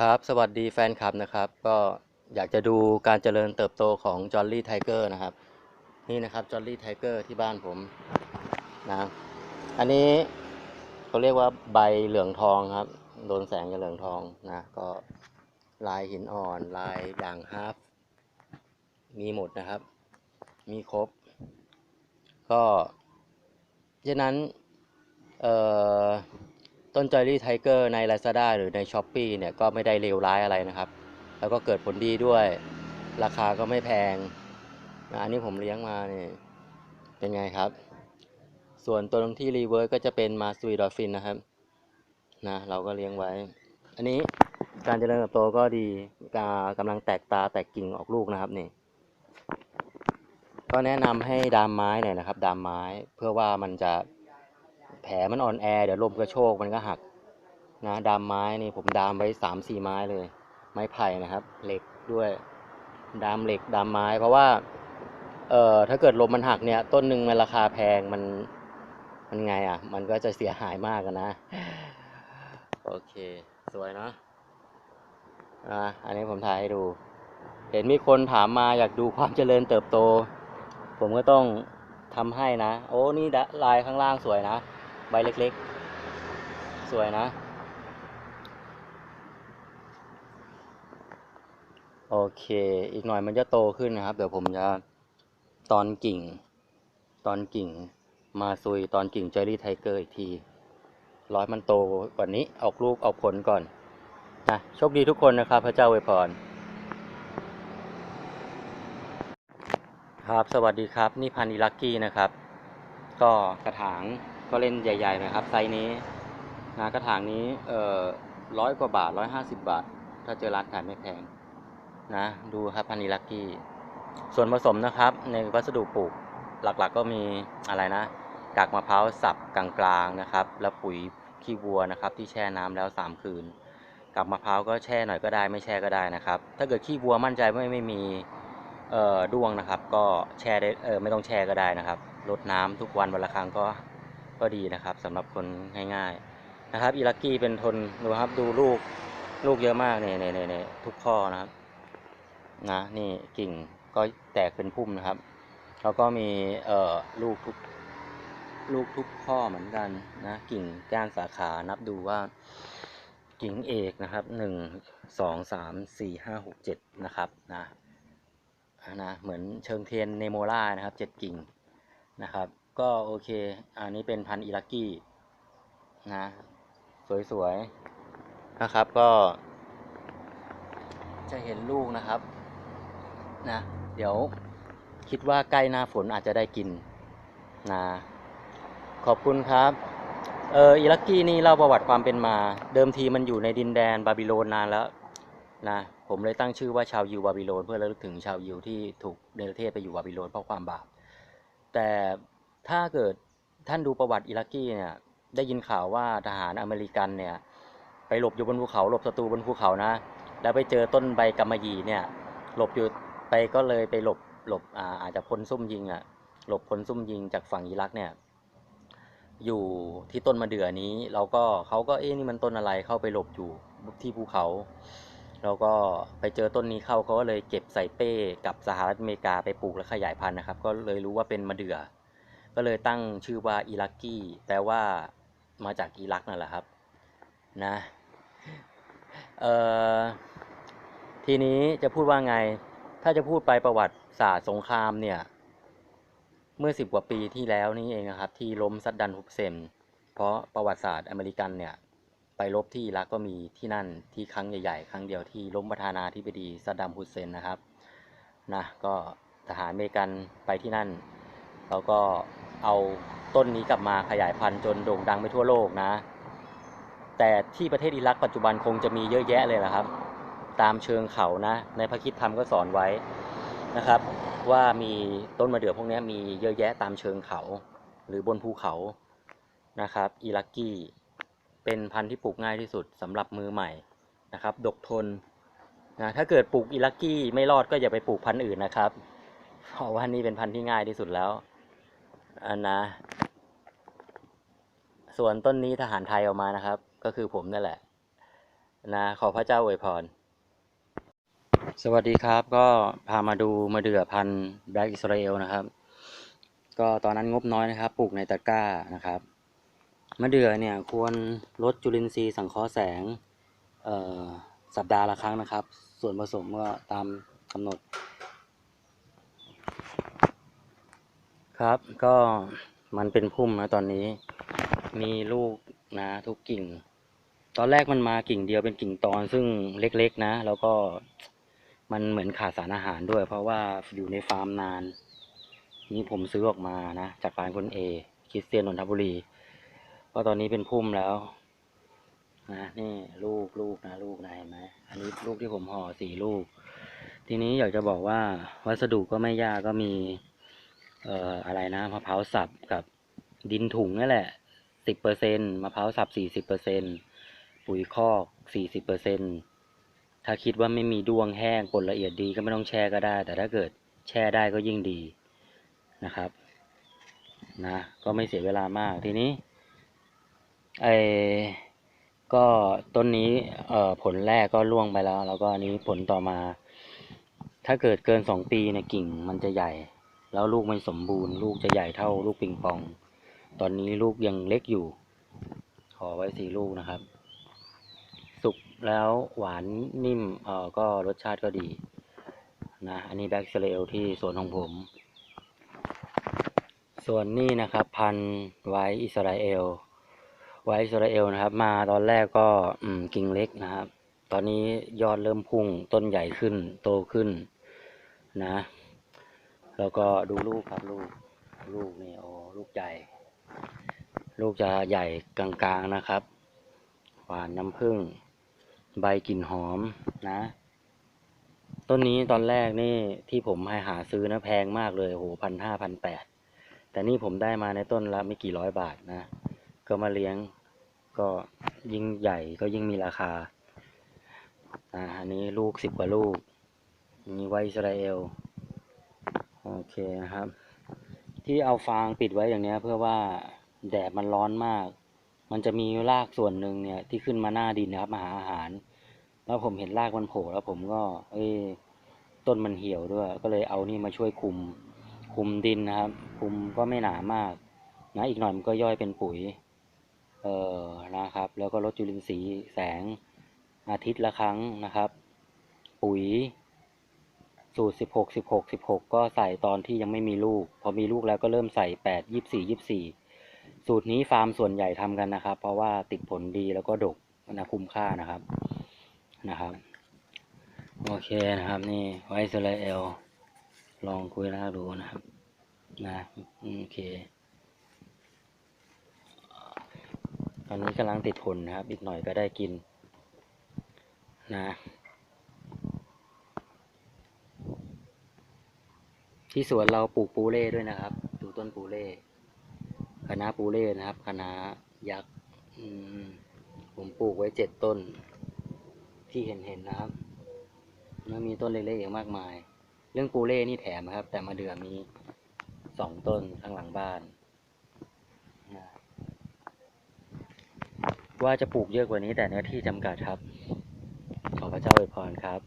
ครับ สวัสดีแฟนคลับนะครับ ก็อยากจะดูการเจริญเติบโตของจอ l ลี่ไทเกอร์นะครับ นี่นะครับจอ l ลี่ไทเกอร์ที่บ้านผมนะอันนี้เขาเรียกว่าใบเหลืองทองครับ โดนแสงจะเหลืองทองนะก็ลายหินอ่อน ลายด่างฮาร์ฟมีหมดนะครับ มีครบ ก็ฉะนั้น เอ่อ ต้นจอยลี่ไทเกอร์ใน Lazada หรือใน s h อ p e e เนี่ยก็ไม่ได้เลวร้ายอะไรนะครับ แล้วก็เกิดผลดีด้วย ราคาก็ไม่แพงนะอันนี้ผมเลี้ยงมาเนี่ยเป็นไงครับ ส่วนตัวที่รีเวิร์สก็จะเป็นมาส e ดอ d ฟินนะครับนะเราก็เลี้ยงไว้ อันนี้การเจริญเติบโตก็ดีกากำลังแตกตาแตกกิ่งออกลูกนะครับนี่ก็แนะนำให้ดามไม้หน่อยนะครับ ดามไม้เพื่อว่ามันจะ แผลมันอ่อนแอ เดี๋ยวลมกระโชกมันก็หักนะดามไม้นี่ผมดามไว้สามสี่ไม้เลย ไม้ไผ่นะครับ เหล็กด้วย ดามเหล็กดามไม้ เพราะว่า เอ่อถ้าเกิดลมมันหักเนี่ย ต้นหนึ่งมันราคาแพงมันมันไงอะ มันก็จะเสียหายมากนะ โอเค สวยเนาะอะอันนี้ผมถ่ายให้ดู เห็นมีคนถามมาอยากดูความเจริญเติบโต ผมก็ต้องทำให้นะ โอ้นี่ลายข้างล่างสวยนะ บเล็กๆ สวยนะ โอเค อีกหน่อยมันจะโตขึ้นนะครับ เดี๋ยวผมจะตอนกิ่ง ตอนกิ่งมาซุยตอนกิ่งเจอรี่ไทเกอร์อีกที ร้อยมันโตกว่านี้ออกลูกออกผลก่อนนะโชคดีทุกคนนะครับ พระเจ้าอวยพรครับ สวัสดีครับ นี่พันธุ์อิลักกี้นะครับ ก็กระถาง ก็เล่นใหญ่ๆนะครับไซส์นี้นะกระถางนี้เอ่อร้อยกว่าบาทร้อยห้าสิบบาท ถ้าเจอร้านขายไม่แพงนะดูครับพันธุ์ลักกี้ ส่วนผสมนะครับ ในวัสดุปลูกหลักๆก็มีอะไรนะกากมะพร้าวสับกลางๆนะครับ แล้วปุ๋ยขี้วัวนะครับ ที่แช่น้ำแล้วสามคืนกากมะพร้าวก็แช่หน่อยก็ได้ไม่แช่ก็ได้นะครับ ถ้าเกิดขี้วัวมั่นใจไม่ไม่มีเอ่อด้วงนะครับ ก็แช่ได้เออไม่ต้องแช่ก็ได้นะครับรดน้ำทุกวันวันละครั้งก็ ก็ดีนะครับสำหรับคนง่ายๆนะครับอีลักกี้เป็นทนดูครับดูลูกลูกเยอะมากเนี่ยเนี่ยเนี่ยทุกข้อนะครับนะนี่กิ่งก็แตกเป็นพุ่มนะครับ แล้วก็มีเอ่อลูกทุกลูกทุกข้อเหมือนกันนะกิ่งก้านสาขานับดูว่ากิ่งเอกนะครับหนึ่งสองสามสี่ห้าหกเจ็ดนะครับนะนะเหมือนเชิงเทียนเนโมล่านะครับเจ็ดกิ่งนะครับ ก็โอเค อันนี้เป็นพันอิลักกี้นะ สวยๆ นะครับก็ จะเห็นลูกนะครับ นะ เดี๋ยวคิดว่าใกล้หน้าฝนอาจจะได้กินนะขอบคุณครับ เอออิลักกี้นี่เล่าประวัติความเป็นมา เดิมทีมันอยู่ในดินแดนบาบิโลนนานแล้วนะผมเลยตั้งชื่อว่าชาวยิวบาบิโลนเพื่อระลึกถึงชาวยิวที่ถูกเนรเทศไปอยู่บาบิโลนเพราะความบาปแต่ ถ้าเกิดท่านดูประวัติอิรักกี้เนี่ยได้ยินข่าวว่าทหารอเมริกันเนี่ยไปหลบอยู่บนภูเขาหลบศัตรูบนภูเขานะ แล้วไปเจอต้นใบกำมะหยี่เนี่ยหลบอยู่ไปก็เลยไปหลบหลบอาอาจจะพ้นซุ่มยิงอะหลบพ้นซุ่มยิงจากฝั่งอิรักเนี่ยอยู่ที่ต้นมะเดื่อนี้เราก็เขาก็เอ๊ะนี่มันต้นอะไรเข้าไปหลบอยู่ที่ภูเขา แล้วก็ไปเจอต้นนี้เข้าเขาก็เลยเก็บใส่เป้กับสหรัฐอเมริกาไปปลูกและขยายพันธุ์นะครับ ก็เลยรู้ว่าเป็นมะเดื่อ ก็เลยตั้งชื่อว่าอิรักกี้แปลว่ามาจากอิรักนั่นแหละครับนะเอ่อทีนี้จะพูดว่าไง ถ้าจะพูดไปประวัติศาสตร์สงครามเนี่ย เมื่อสิบกว่าปีที่แล้วนี่เองนะครับ ที่ล้มซัดดันฮุบเซนเพราะประวัติศาสตร์อเมริกันเนี่ยไปรบที่อิรักก็มีที่นั่นที่ครั้งใหญ่ๆ ครั้งเดียวที่ล้มประธานาธิบดีซัดดัมฮุสเซนนะครับนะก็ทหารอเมริกันไปที่นั่น แล้วก็ เอาต้นนี้กลับมาขยายพันธุ์จนโด่งดังไปทั่วโลกนะ แต่ที่ประเทศอิรักปัจจุบันคงจะมีเยอะแยะเลยละครับ ตามเชิงเขานะ ในพระคิดธรรมก็สอนไว้นะครับ ว่ามีต้นมะเดื่อพวกนี้มีเยอะแยะตามเชิงเขา หรือบนภูเขานะครับอิรักกี้เป็นพันธุ์ที่ปลูกง่ายที่สุดสำหรับมือใหม่นะครับ ดกทนนะถ้าเกิดปลูกอิลักกี้ไม่รอดก็อย่าไปปลูกพันธุ์อื่นนะครับ เพราะว่านี่เป็นพันธุ์ที่ง่ายที่สุดแล้ว อันนะ ส่วนต้นนี้ทหารไทยเอามานะครับ ก็คือผมนั่นแหละ นะ ขอพระเจ้าอวยพร สวัสดีครับ ก็พามาดูมะเดื่อพันธุ์แบล็กอิสราเอลนะครับ ก็ตอนนั้นงบน้อยนะครับ ปลูกในตะกร้านะครับ มะเดื่อเนี่ยควรลดจุลินทรีย์สังเคราะห์แสงสัปดาห์ละครั้งนะครับ ส่วนผสมก็ตามกำหนด ครับก็มันเป็นพุ่มนะตอนนี้ มีลูกนะทุกกิ่ง ตอนแรกมันมากิ่งเดียวเป็นกิ่งตอนซึ่งเล็กๆนะ แล้วก็มันเหมือนขาดสารอาหารด้วย เพราะว่าอยู่ในฟาร์มนาน นี่ผมซื้อออกมานะจากฟาร์มคุณเอคริสเตียนนนทบุรีก็ตอนนี้เป็นพุ่มแล้วนะนี่ลูกลูกนะลูกนะเห็นไหมอันนี้ลูกที่ผมห่อสี่ลูก ทีนี้อยากจะบอกว่าวัสดุก็ไม่ยากก็มี เอ่ออะไรนะมะพร้าวสับกับดินถุงนี่แหละสิบเปอร์เซ็นมะพร้าวสับสี่สิบเปอร์เซ็นปุ๋ยคอกสี่สิบเปอร์เซ็นถ้าคิดว่าไม่มีด้วงแห้งปนละเอียดดีก็ไม่ต้องแช่ก็ได้ แต่ถ้าเกิดแช่ได้ก็ยิ่งดีนะครับนะก็ไม่เสียเวลามากทีนี้ไอ้ก็ต้นนี้เอ่อผลแรกก็ล่วงไปแล้ว แล้วก็อันนี้ผลต่อมา ถ้าเกิดเกินสองปีเนี่ยกิ่งมันจะใหญ่ แล้วลูกมันสมบูรณ์ ลูกจะใหญ่เท่าลูกปิงปอง ตอนนี้ลูกยังเล็กอยู่ ขอไว้สี่ลูกนะครับ สุกแล้วหวานนิ่มเออก็รสชาติก็ดีนะอันนี้แบ็กเซเลลที่สวนของผม ส่วนนี้นะครับพันธุ์ไว้อิสราเอล ไว้อิสราเอลนะครับ มาตอนแรกก็กิ่งเล็กนะครับ ตอนนี้ยอดเริ่มพุ่งต้นใหญ่ขึ้นโตขึ้นนะ แล้วก็ดูลูกครับลูกลูกนี่โอ้ลูกใหญ่ ลูกจะใหญ่กลางๆนะครับ หวานน้ำผึ้งใบกลิ่นหอมนะ ต้นนี้ตอนแรกนี่ที่ผมให้หาซื้อนะแพงมากเลยโหพันห้าพันแปดแต่นี่ผมได้มาในต้นละไม่กี่ร้อยบาทนะ ก็มาเลี้ยงก็ยิ่งใหญ่ก็ยิ่งมีราคาอ่าอันนี้ลูกสิบกว่าลูกนี่ไว้อิสราเอล โอเคนะครับ ที่เอาฟางปิดไว้อย่างนี้เพื่อว่าแดดมันร้อนมาก มันจะมีรากส่วนหนึ่งเนี่ยที่ขึ้นมาหน้าดินนะครับมาหาอาหาร แล้วผมเห็นรากมันโผล่แล้วผมก็ เอ้ต้นมันเหี่ยวด้วย ก็เลยเอานี่มาช่วยคุม คุมดินนะครับ คุมก็ไม่หนามาก นะอีกหน่อยมันก็ย่อยเป็นปุ๋ย เออนะครับ แล้วก็ลดจุลินทรีย์แสงอาทิตย์ละครั้งนะครับ ปุ๋ย สูตรสิบหกสิบหกสิบหกก็ใส่ตอนที่ยังไม่มีลูก พอมีลูกแล้วก็เริ่มใส่แปดยี่สี่ยี่สี่สูตรนี้ฟาร์มส่วนใหญ่ทำกันนะครับ เพราะว่าติดผลดีแล้วก็ดกนะคุ้มค่านะครับนะครับ โอเคนะครับ นี่ไวซ์ราเอลลองคุยแล้วดูนะครับ นะโอเค ตอนนี้กำลังติดผลนะครับ อีกหน่อยก็ได้กิน นะ ที่สวนเราปลูกปูเล่ด้วยนะครับ ดูต้นปูเล่คณะปูเล่นะครับคณะยักษ์ผมปลูกไว้เจ็ดต้น ที่เห็นเห็นๆนะครับแล้วมีต้นเล็กๆอีกมากมาย เรื่องปูเล่นี่แถมนะครับ แต่มาเดือมีสองต้นข้างหลังบ้านว่าจะปลูกเยอะกว่านี้แต่เนื้อที่จำกัดครับ ขอพระเจ้าอวยพรครับ